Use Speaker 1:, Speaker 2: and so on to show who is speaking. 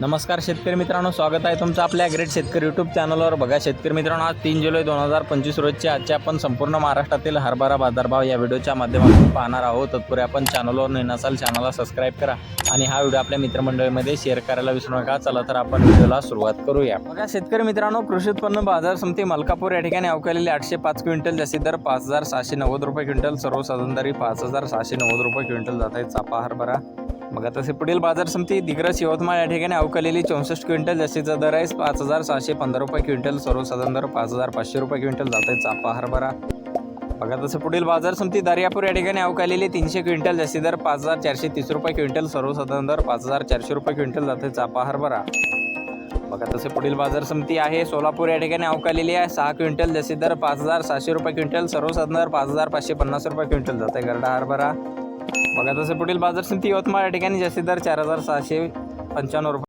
Speaker 1: नमस्कार शेतकरी मित्रांनो स्वागत आहे तुमचं आपल्या ग्रेट शेतकरी यूट्यूब चॅनलवर बघा शेतकरी मित्रांनो आज तीन जुलै दोन हजार पंचवीस रोजच्या आजचे आपण संपूर्ण महाराष्ट्रातील हरभरा बाजारभाव या व्हिडिओच्या माध्यमातून पाहणार आहोत. तत्पूर्वी आपण चॅनलवर नवीन असाल चॅनलला सबस्क्राईब करा आणि हा व्हिडिओ आपल्या मित्रमंडळीमध्ये शेअर करायला विसरू नका. चला तर आपण व्हिडिओला सुरुवात करूया. बघा शेतकरी मित्रांनो कृषी उत्पन्न बाजार समिती मलकापूर या ठिकाणी अवकालेले आठशे पाच क्विंटल जास्तीत दर पाच हजार सहाशे नव्वद रुपये क्विंटल सर्वसाधारण दरी पाच हजार सहाशे नव्वद रुपये क्विंटल जात आहे. चापा हरभरा बघा आता पुढील बाजार समिती दिग्रस यवतमाळ या ठिकाणी अवकालेली चौसष्ट क्विंटल जास्तीचा दर आहे. पाच हजार सहाशे पंधरा रुपये क्विंटल सर्वसाधारण दर पाच हजार पाचशे रुपये क्विंटल जात आहे चापा हरभरा. बघा तसं पुढील बाजार समिती दर्यापूर या ठिकाणी अवकालेली तीनशे क्विंटल जास्ती दर पाच हजार चारशे तीस रुपये क्विंटल सर्वसाधारण दर पाच हजार चारशे रुपये क्विंटल जाते चापा हरभरा. बघा तसे पुढील बाजार समिती आहे सोलापूर या ठिकाणी अवकालेली आहे सहा क्विंटल जास्ती दर पाच हजार सहाशे रुपये क्विंटल सर्वसाधारण दर पाच हजार पाचशे पन्नास रुपये क्विंटल जाते गरडा हरभरा. बघा तसे पुढील बाजार समिती यवतमाळ या ठिकाणी जास्तीत दर चार हजार सहाशे पंच्याण्णव रुपये